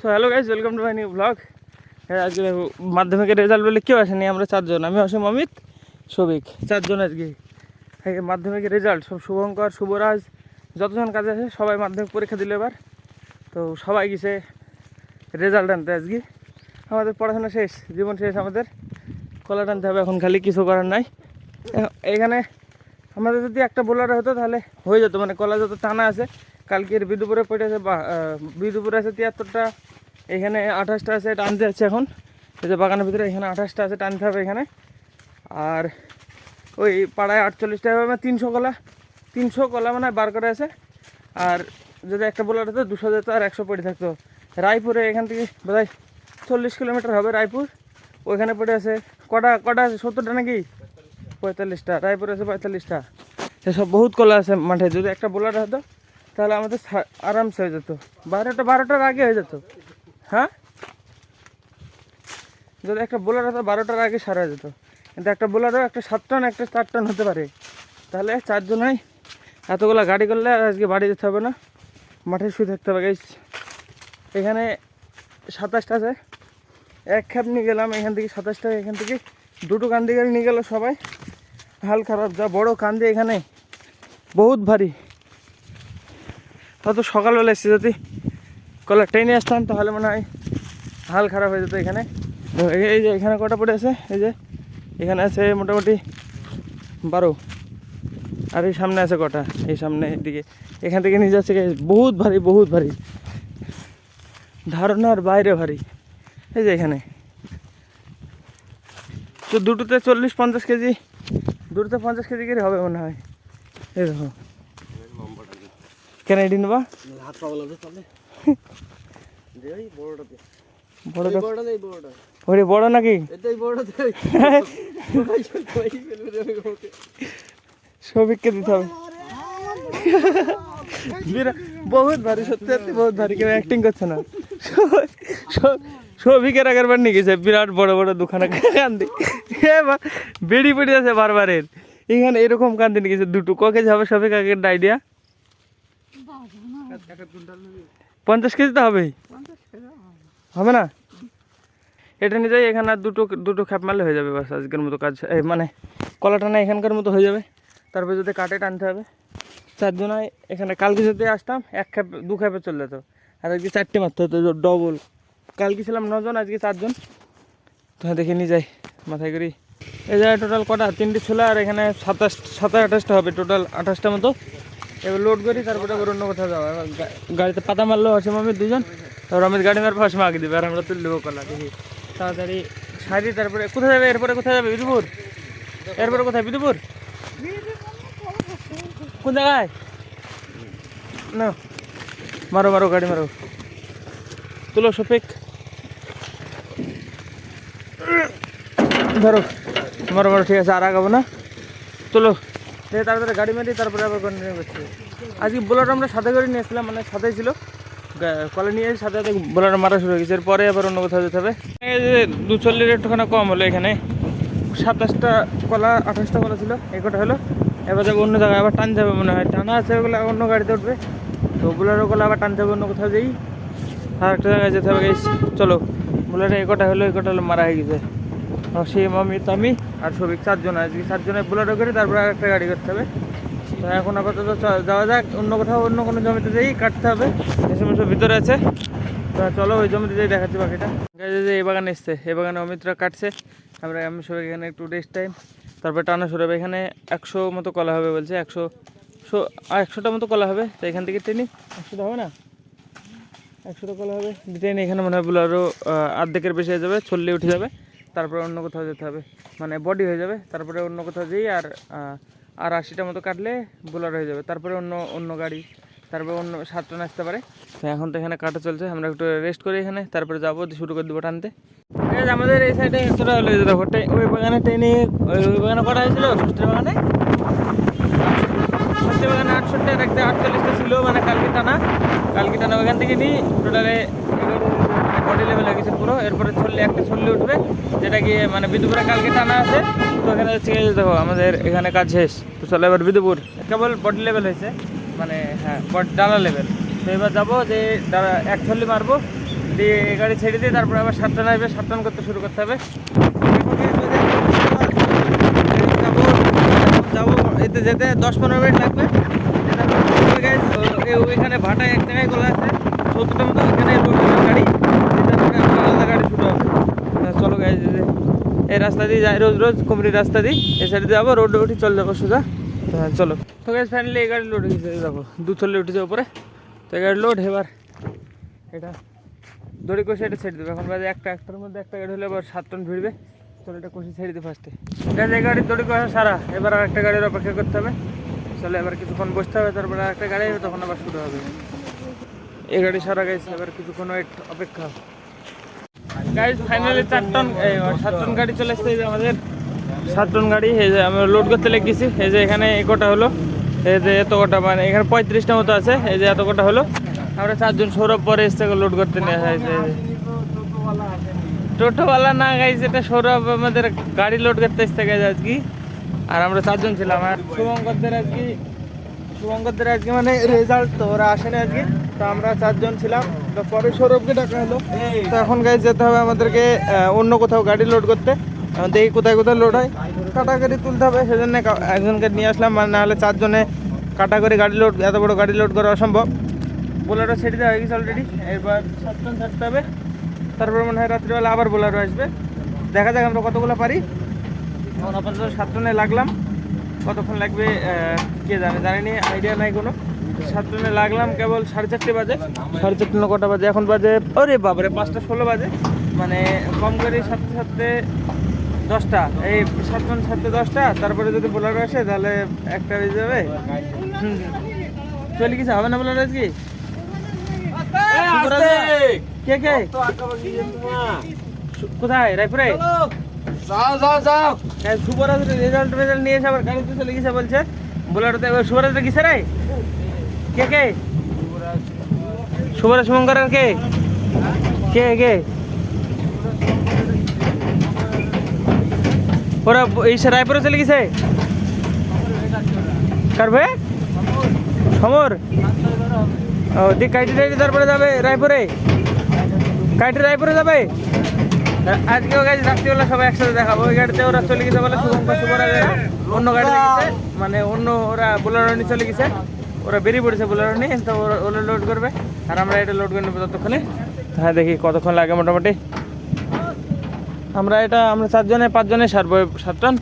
So hello guys welcome to my new blog আজকে মাধ্যমিকের result বলে কেউ আসেনি, আমরা চারজন। আমি অসীম, অমিত সবিক চারজন আজকে। এই মাধ্যমিকের রেজাল্ট সব শুভঙ্কর, শুভরাজ, যতজন কাজে আছে সবাই মাধ্যমিক পরীক্ষা দিল এবার। তো সবাই গেছে রেজাল্ট আনতে আজকে। আমাদের পড়াশোনা শেষ, জীবন শেষ আমাদের। কলা টানতে হবে, এখন খালি কিছু করার নাই। এখানে আমাদের যদি একটা বোলার হতো তাহলে হয়ে যেত মানে কলা যত টানা আছে কালকের বিদুপুরে পড়ে আছে বিদুপুরে আছে তিয়াত্তরটা, এখানে আঠাশটা আছে টানতে আছে এখন। এই যে বাগানের ভিতরে এখানে আঠাশটা আছে, টানতে হবে এখানে। আর ওই পাড়ায় আটচল্লিশটা হবে মানে তিনশো কলা তিনশো কলা মানে বার করে আছে। আর যদি একটা বোলার হতো দুশো যেত আর একশো পড়ে থাকতো। রায়পুরে এখান থেকে বোধহয় চল্লিশ কিলোমিটার হবে রায়পুর। ওইখানে পড়ে আছে, কটা কটা আছে, সত্তরটা নাকি? পঁয়তাল্লিশটা, রায়পুরে আছে পঁয়তাল্লিশটা। এসব বহুত কলা আছে মাঠে, যদি একটা বোলার হতো তাহলে আমাদের আরামসে হয়ে যেত। বারোটা বারোটার আগে হয়ে যেত। হ্যাঁ? যদি একটা বোলার হতো, বারোটার আগে সারা হয়ে যেত। কিন্তু একটা বোলারও একটা সাত টন, একটা চার টন হতে পারে। তাহলে চারজনাই এতগুলো গাড়ি করলে আর আজকে বাড়ি যেতে হবে না। মাঠে শুয়ে থাকতে হবে গাইস এখানে সাতাশটা আছে। এক খ্যাপ নিয়ে গেলাম, এখান থেকে সাতাশটা, এখান থেকে দুটো কান্দি গাড়ি নিয়ে গেল সবাই। হাল খারাপ, যা বড় কান্দি এখানে। বহুত ভারী। তত সকালবেলা এসে যদি কলা ট্রেনে আসতাম, তাহলে মনে হয় হাল খারাপ হয়ে যেত এখানে। এই- যে এখানে কটা পড়ে আছে? এই যে এখানে আছে মোটামুটি বারো। আর এই সামনে আছে কটা? এই সামনে দিকে। এখান থেকে নিয়ে যাচ্ছে বহুত ভারী বহুত ভারী। ধারণার বাইরে ভারী। এই যে এখানে। তো দুটোতে চল্লিশ পঞ্চাশ কেজি, দুটোতে পঞ্চাশ কেজি করে হবে মনে হয়। এই দেখো। কেন এটি নেবা? ওরে নাকি? সবিককে দিতে বহুত ভারী, সত্যি সত্যি বহুত ভারী, কেউ অ্যাক্টিং করছে না। সবিকের আগের বার নিয়ে গেছে, বিরাট বড় বড় দুখানা কান্দি। বেড়ি পড়ে আছে বারবারের। এখানে এরকম কান্দি নিয়ে গেছে, দুটো। ক যাবে সবিক আগের আইডিয়া পঞ্চাশ কেজি তো হবেই। হবে। না? এটা নিয়ে যাই এখানে আর দুটো দুটো খ্যাপ মারলে হয়ে যাবে বাস আজকের মতো কাজ। এই মানে কলা টানা এখানকার মতো হয়ে যাবে। তারপরে যদি কাটে টানতে হবে। চারজনায় এখানে কালকে যদি আসতাম এক খ্যাপ দু খ্যাপে চলে যেত। আর আজকে চারটে মারতে হতো ডবল কালকে ছিলাম নজন আজকে চারজন। তো দেখে নিয়ে যাই মাথায় করি। এই জায়গায় টোটাল কটা? তিনটে ছোলা আর এখানে সাতাশ সাতাশ আঠাশটা হবে টোটাল আঠাশটা মতো। এবার লোড করি, তারপরে আবার অন্য কোথাও যাব গাড়িতে পাতা মারলো, অসীম আমি দুজন তারপর আমি গাড়ি মারবো, অসীম আগে দিবে, আর আমরা তুলে দেবো কলা, দেখি। তাড়াতাড়ি সারি, তারপরে কোথায় যাবে? এরপরে কোথায় যাবে? বিদুপুর? এরপরে কোথায়? বিদুপুর? কোন জায়গায়? না। মারো মারো, গাড়ি মারো। তুলো, শফিক। ধরো। মারো মারো, ঠিক আছে, আর আগাবো না। চলো দেখে তাড়াতাড়ি গাড়ি মারি তারপরে আবার কন্টিনিউ করছি আজকে বোলার আমরা সাথে করে নিয়ে এসেছিলাম মানে সাথেই ছিল। কলে নিয়ে সাথে সাথে বোলার মারা শুরু হয়ে এরপরে আবার অন্য কোথাও যেতে হবে। দু চল্লিশ একটুখানি কম হলো এখানে। সাতাশটা কলা, আঠাশটা কলা ছিল, এই কটা হলো। এবার যাব অন্য জায়গায় আবার টানতে হবে মনে হয়। টানা আছে ওগুলো, অন্য গাড়িতে উঠবে। তো বোলারও কলা আবার টানতে হবে অন্য কোথাও যেই। আর একটা জায়গায় যেতে হবে চলো, বোলারে এই কটা হলো, এই কটা হলো, মারা হয়ে গেছে। অসীম অমিত আমি আর সবিক চারজন। আজকে চারজনের বোলারও করে তারপরে একটা গাড়ি করতে হবে। তো এখন আপাতত যাওয়া যাক, অন্য কোথাও অন্য কোনো জমিতে যেই কাটতে হবে যে সমস্ত ভিতরে আছে। তো চলো ওই জমিতে যেই দেখাচ্ছি বাকিটা। যে এই বাগানে এসছে, এই বাগানে অমিতরা কাটছে। আমরা আমি সবাই এখানে একটু রেস্ট টাইম তারপরে টানা শুরু হবে। এখানে একশো মতো কলা হবে বলছে, একশো একশোটা মতো কলা হবে। তো এখান থেকে ট্রেনিং একশোটা হবে না? একশোটা কলা হবে। ট্রেন এখানে মনে হয় বুলারও অর্ধেকের বেশি হয়ে যাবে, ছল্লি উঠে যাবে। তারপরে অন্য কোথাও যেতে হবে। মানে বডি হয়ে যাবে, তারপরে অন্য কোথাও যেই আর আর আশিটা মতো কাটলে বোলার হয়ে যাবে। তারপরে অন্য অন্য গাড়ি, তারপরে অন্য সাত টন আসতে পারে এখন তো এখানে কাটা চলছে, আমরা একটু রেস্ট করি এখানে, তারপরে যাব শুরু করে দেবো টানতে। আমাদের এই সাইডে তোরা হলো এই যে দেখো ওই বাগানে ট্রেনে ওই বাগানে কটা হয়েছিল? ষষ্ঠীর বাগানে? ষষ্ঠী বাগানে আটষট্টি, আর একটা আটচল্লিশটা ছিল মানে কালকে টানা। কালকে টানা ওইখান থেকে নিই টোটালে বডি লেভেল হয়ে গেছে পুরো। এরপরে ছল্লি একটা ছল্লি উঠবে যেটা গিয়ে মানে বিদুপুরে কালকে টানা আছে তো এখানে হচ্ছে দেখো আমাদের এখানে কাজ শেষ। তো চলো এবার বিদুপুর। কেবল বডি লেভেল হয়েছে মানে হ্যাঁ ডালা লেভেল তো এবার যাব যে এক ছল্লি মারবো দিয়ে গাড়ি ছেড়ে দিয়ে তারপরে আবার সাত টন আসবে করতে শুরু করতে হবে। যাব এতে যেতে দশ পনেরো মিনিট লাগবে। যেতে হবে guys, ও- এ- ওইখানে ভাটায় এক জায়গায় গোলা আছে সত্তরটা মতো ওইখানে load হবে গাড়ি যেতে হবে একটা আলাদা গাড়ি শুরু হবে হ্যাঁ, চলো গাইজ এই রাস্তা দিয়ে যাই, রোজ রোজ কুমড়ি রাস্তা দিয়ে এই সাইডে যাব রোড উঠে চলে যাব সোজা। হ্যাঁ চলো। তো গাইজ ফাইনালি এই গাড়ি লোড হয়েছে দেখো, দু থলে উঠেছে উপরে। তো এই গাড়ি লোড এবার এটা দড়ি কষে এটা ছেড়ে দেবে। এখন বাজে একটা, একটার মধ্যে একটা গাড়ি হলে এবার সাত টন ভিড়বে। চলো এটা কষে ছেড়ে দিই ফার্স্টে গাছ এই গাড়ির দড়ি কষা সারা। এবার আর একটা গাড়ির অপেক্ষা করতে হবে। চলো এবার কিছুক্ষণ বসতে হবে, তারপরে আর একটা গাড়ি, তখন আবার শুরু হবে। এই গাড়ি সারা গেছে এবার কিছুক্ষণ ওয়েট অপেক্ষা। গাড়ি ফাইনালি চার টন সাত গাড়ি চলে এই যে আমাদের সাত গাড়ি, এই যে আমি লোড করতে লেগেছি, এই যে এখানে এই কটা হলো, এই যে এত কটা মানে এখানে পঁয়ত্রিশটা মতো আছে, এই যে এত কটা হলো, আমরা চারজন সৌরভ পরে এসছে লোড করতে নিয়ে আসা। টোটোওয়ালা না গাইছে, এটা সৌরভ আমাদের গাড়ি লোড করতে এসছে গাইছে আজকে, আর আমরা চারজন ছিলাম, আর শুভঙ্করদের আজকে শুভঙ্করদের আজকে মানে রেজাল্ট তো ওরা আসেনি আজকে তো আমরা চারজন ছিলাম। তো পরে সৌরভকে ডাকা হলো। তো এখন গাড়ি যেতে হবে আমাদেরকে অন্য কোথাও গাড়ি লোড করতে। দেখি কোথায় কোথায় লোড হয়। কাটা গাড়ি তুলতে হবে, সেজন্য একজনকে নিয়ে আসলাম। মানে নাহলে চারজনে কাটা করে গাড়ি লোড এত বড় গাড়ি লোড করা অসম্ভব। বোলারও ছেড়ে দেওয়া হয়ে গেছে অলরেডি এবার সাতজন থাকতে হবে। তারপর মনে হয় রাত্রিবেলা আবার বোলারও আসবে। দেখা যাক আমরা কতগুলো পারি। আপাতত সাতজনে লাগলাম। কতক্ষণ লাগবে কে জানে? জানি আইডিয়া নাই কোনো। সাত লাগলাম কেবল সাড়ে চারটে বাজে। সাড়ে চারটে না কটা বাজে? এখন বাজে ওরে বাবারে পাঁচটা ষোলো বাজে। মানে কম করে সাতটে সাতটে দশটা। এই সাতজন সাতটে দশটা তারপরে যদি বোলার আসে তাহলে একটা বেজে যাবে। চলে গেছে হবে না বোলার আজকে? কে কে কোথায়? রায়পুরে? যাও যাও যাও! হ্যাঁ, সুবরাজ রেজাল্ট রেজাল্ট নিয়ে এসে আবার গাড়িতে চলে গেছে বলছে। বোলারতে এবার সুবরাজ গেছে রে। কে কে? সুবরাজ শুভঙ্কর কে? কে কে? ওরা এই রায়পুরে চলে গেছে? কারবে সমর। ও, দি কাইটি টাইটি তারপরে যাবে রায়পুরে? কাইটি রায়পুরে যাবে? আজকেও গাড়ি রাত্রিবেলা সবাই একসাথে দেখাবো। ওই গাড়িতে ওরা চলে গেছে বলে শুভঙ্কর, শুভরাজ, অন্য গাড়িতে গেছে মানে অন্য ওরা বোলারো নিয়ে চলে গেছে। ওরা বেরিয়ে পড়েছে বোলারো নিয়ে তো ওরা লোড করবে। আর আমরা এটা লোড করে নেব ততক্ষণে। হ্যাঁ দেখি কতক্ষণ লাগে মোটামুটি। আমরা এটা আমরা চারজনে পাঁচজনে সারবো, সাত টন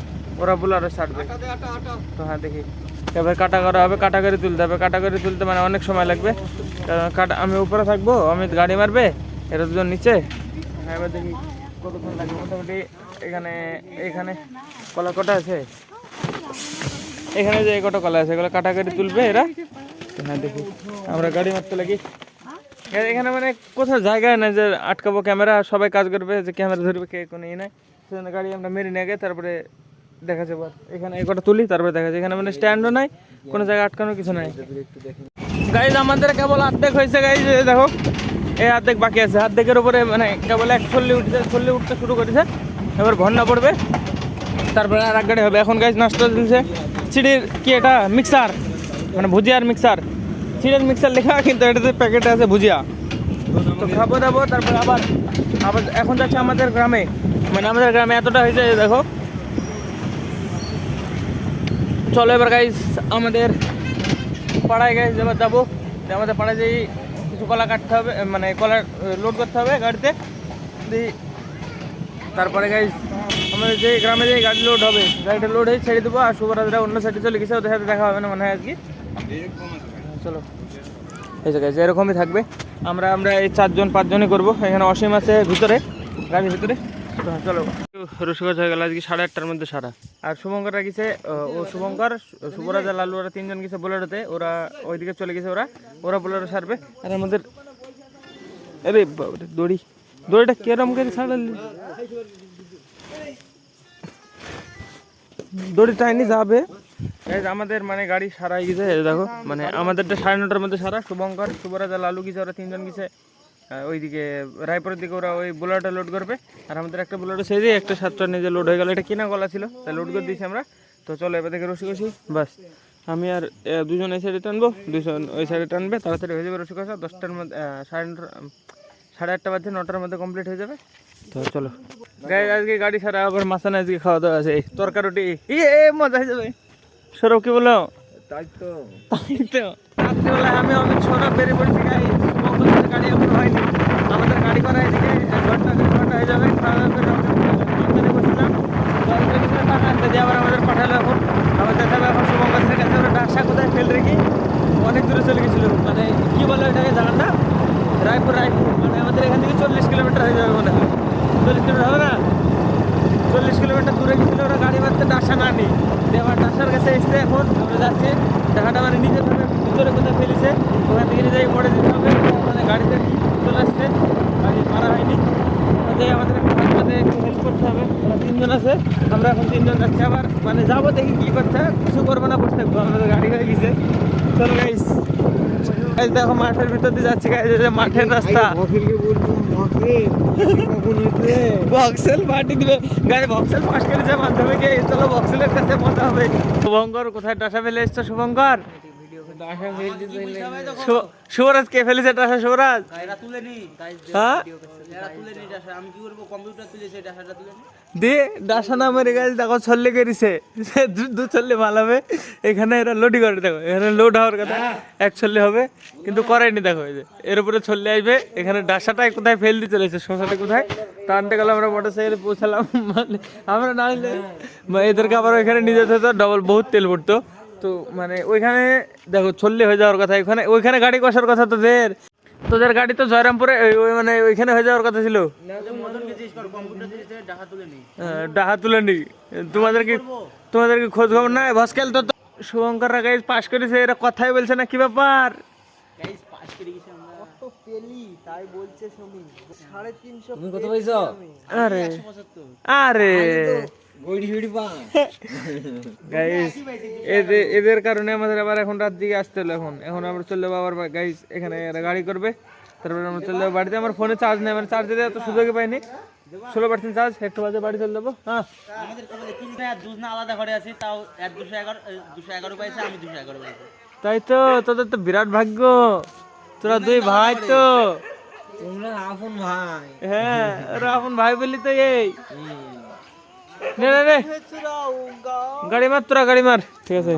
ওরা বোলারও সারবে। তো হ্যাঁ দেখি। এবার কাটা করা হবে, কাটা করে তুলতে হবে। কাটা করে তুলতে মানে অনেক সময় লাগবে। কারণ কাটা আমি উপরে থাকব আমি গাড়ি মারবে, এরা দুজন নিচে। হ্যাঁ এবার দেখি কতক্ষণ লাগবে। মোটামুটি এখানে এখানে কলা কটা আছে। এখানে যে কটা কলা আছে, এগুলো কাটা করে তুলবে এরা? হ্যাঁ দেখি। আমরা গাড়ি মারতে লাগি। এখানে মানে কোথাও জায়গা নেই যে আটকাবো ক্যামেরা, সবাই কাজ করবে, যে ক্যামেরা ধরবে, কে কোনো ইয়ে নাই। সেজন্য গাড়ি আমরা মেরে নিয়ে গিয়ে তারপরে দেখা যাবে। এখানে এই কটা তুলি, তারপরে দেখা যায় এখানে মানে স্ট্যান্ডও নাই, কোনো জায়গায় আটকানো কিছু নাই। গাইজ আমাদের কেবল অর্ধেক হয়েছে গাইজ দেখো। এই অর্ধেক বাকি আছে। অর্ধেকের উপরে মানে কেবল এক চল্লি উঠছে চল্লি উঠতে শুরু করেছে। এবার ভন্না পড়বে। তারপরে আর এক গাড়ি হবে। এখন গাইজ নষ্ট দিচ্ছে চিড়ির কি এটা? মিক্সার। মানে ভুজিয়ার মিক্সার। চিড়ের মিক্সার লেখা কিন্তু এটাতে প্যাকেটে আছে ভুজিয়া। তো খাব দাবো, তারপরে আবার আবার এখন যাচ্ছে আমাদের গ্রামে। মানে আমাদের গ্রামে এতটা হয়েছে, দেখো। চলো এবার গাইজ আমাদের পাড়ায় গাইজ এবার যাব। আমাদের পাড়ায় যেই কিছু কলা কাটতে হবে মানে কলা লোড করতে হবে গাড়িতে। তারপরে গাইজ আমাদের যে গ্রামে যে গাড়ি লোড হবে, গাড়িটা লোড হয়ে ছেড়ে দেবো আর শুভরাজরা অন্য সাইডে চলে গেছে, ওদের সাথে দেখা হবে না মনে হয় আজকে। চলো। এই যে গাইজ এরকমই থাকবে, আমরা আমরা এই চারজন, পাঁচজনই করব। এখানে অসীম আছে ভিতরে গাড়ির ভিতরে। চলো। রসগোজ হয়ে গেল, আজকে সাড়ে আটটার মধ্যে সারা আর শুভঙ্কররা গেছে, ও শুভঙ্কর, শুভরাজ আর লালু ওরা তিনজন গেছে বোলারোতে, ওরা ওইদিকে চলে গেছে ওরা ওরা বোলারো সারবে আর আমাদের আরে দড়ি। দড়িটা কেরম করে ছাড়ালি? দড়ি টাইনি যাবে। আমাদের মানে গাড়ি সারা হয়ে গেছে দেখো মানে আমাদেরটা সাড়ে নটার মধ্যে সারা, শুভঙ্কর, শুভরাজ, লালু গেছে ওরা তিনজন গেছে ওইদিকে রায়পুরের দিকে ওরা ওই বোলারটা লোড করবে, আর আমাদের একটা বোলারটা সেই দিয়ে একটা সাতটা নিজে লোড হয়ে গেল, এটা কিনা গলা ছিল, তাই লোড করে দিয়েছি আমরা। তো চলো এবার থেকে রসি কষি বাস। আমি আর দুজন এই সাইডে টানবো, দুজন ওই সাইডে টানবে, তাড়াতাড়ি হয়ে যাবে রসি কষা দশটার মধ্যে সাড়ে নটা সাড়ে আটটা বাজে নটার মধ্যে কমপ্লিট হয়ে যাবে। তো চলো। আজকে গাড়ি ছাড়া আবার মাসানে আজকে খাওয়া দাওয়া আছে। এই তরকা রুটি। ই এ মজা হয়ে যাবে। সৌরভ কি বলো? তাই তো। তাই তো। রাত্রিবেলায় আমি অমিত সৌরভ বেরিয়ে পড়েছি গাড়ি মঙ্গলবার গাড়ি এখন হয়নি। আমাদের গাড়ি করা এদিকে এক ঘণ্টা দেড় ঘণ্টা হয়ে যাবে। খাওয়া দাওয়া করে বসছিলাম জল টাকা আনতে দিয়ে আবার আমাদের পাঠালো এখন আবার দেখাবে এখন শুভঙ্করের কাছে ওরা ডাসা কোথায় ফেল রেখে অনেক দূরে চলে গেছিল মানে কি বলে ওটাকে জানান না রায়পুর রায়পুর মানে আমাদের এখান থেকে চল্লিশ কিলোমিটার হয়ে যাবে মনে হয় চল্লিশ কিলোমিটার হবে না চল্লিশ কিলোমিটার দূরে গেছিল ওরা গাড়ি মারতে ডাসা না নেই দিয়ে আবার ডাসার কাছে এসছে এখন আমরা যাচ্ছি টাকাটা মানে নিজের ভাবে ভিতরে কোথায় ফেলেছে ওখান থেকে নিজেই পড়ে দিতে হবে মানে গাড়িতে চলে আসছে গাড়ি মারা হয়নি ওতে আমাদের আমাদের একটু হেল্প করতে হবে। আমরা তিনজন আছে আমরা এখন তিনজন যাচ্ছি। আবার মানে যাব দেখি কী করতে কিছু করব না বসে থাকব। আমাদের গাড়ি হয়ে গেছে। চলো গাইস গাইস দেখো মাঠের ভিতর দিয়ে যাচ্ছি গাইস যে মাঠের রাস্তা। বক্সেল পার্টি দিবে। গাড়ি বক্সেল পাস করেছে মাধ্যমিকে। চলো বক্সেলের কাছে মজা হবে। শুভঙ্কর কোথায় টাসা ফেলে এসছো শুভঙ্কর? ডাসা শুভরাজ কে ফেলেছে টাসা শুভরাজ? হ্যাঁ? এরা ডাসা আমি কি করব কম্পিউটার তুলে সেই ডাসাটা তুলে নি দে ডাসা না মেরে গেছে দেখো ছল্লে করেছে সে দু- দু ছল্লে ভালো হবে। এখানে এরা লোডি করে দেখো। এখানে লোড হওয়ার কথা এক ছল্লে হবে। কিন্তু করায়নি দেখো এই যে। এর উপরে ছল্লে আসবে এখানে ডাসাটা কোথায় ফেল দিয়ে চলেছে শশাটা কোথায়? তা আনতে গেলে আমরা মোটর সাইকেলে পৌঁছালাম। মানে আমরা না হলে এদেরকে আবার এখানে নিয়ে যেতে হতো ডবল বহুত তেল পড়তো। তো মানে ওইখানে দেখো ছল্লে হয়ে যাওয়ার কথা ওইখানে ওইখানে গাড়ি কষার কথা তোদের? তোদের গাড়ি তো জয়রামপুরে মানে ওইখানে হয়ে যাওয়ার কথা ছিল। ডাহা তুলে নি তোমাদের কি তোমাদের কি খোঁজ খবর নাই? ভস্কেল তো তো শুভঙ্কর গাই পাস করেছে এরা কথাই বলছে না কি ব্যাপার? গাইস পাস করে গেছি আমরা। কত পেলি? তাই বলছে সমী সাড়ে তিনশো তুমি কত পাইছো? আরে আরে। গাইস এদের এদের কারণে আমাদের আবার এখন রাত দিকে আসতে হলো এখন। এখন আমরা চলে যাব আবার গাইস এখানে গাড়ি করবে। তারপরে আমরা চলে যাব বাড়িতে। আমার ফোনে চার্জ নেই মানে চার্জ দিতে এত সুযোগই পাইনি। ষোলো পার্সেন্ট চার্জ একটু বাজে বাড়ি চলে যাব। হ্যাঁ। আমাদের আলাদা ঘরে আছি তাও এক দুশো এগারো দুশো এগারো পাইছে আমি দুশো এগারো পাইছি। তাই তো তোদের তো বিরাট ভাগ্য। তোরা দুই ভাই তো। তোমরা আপন ভাই। হ্যাঁ আপন ভাই বললি তো এই। নে নে নে। গাড়ি মার তোরা গাড়ি মার। ঠিক আছে।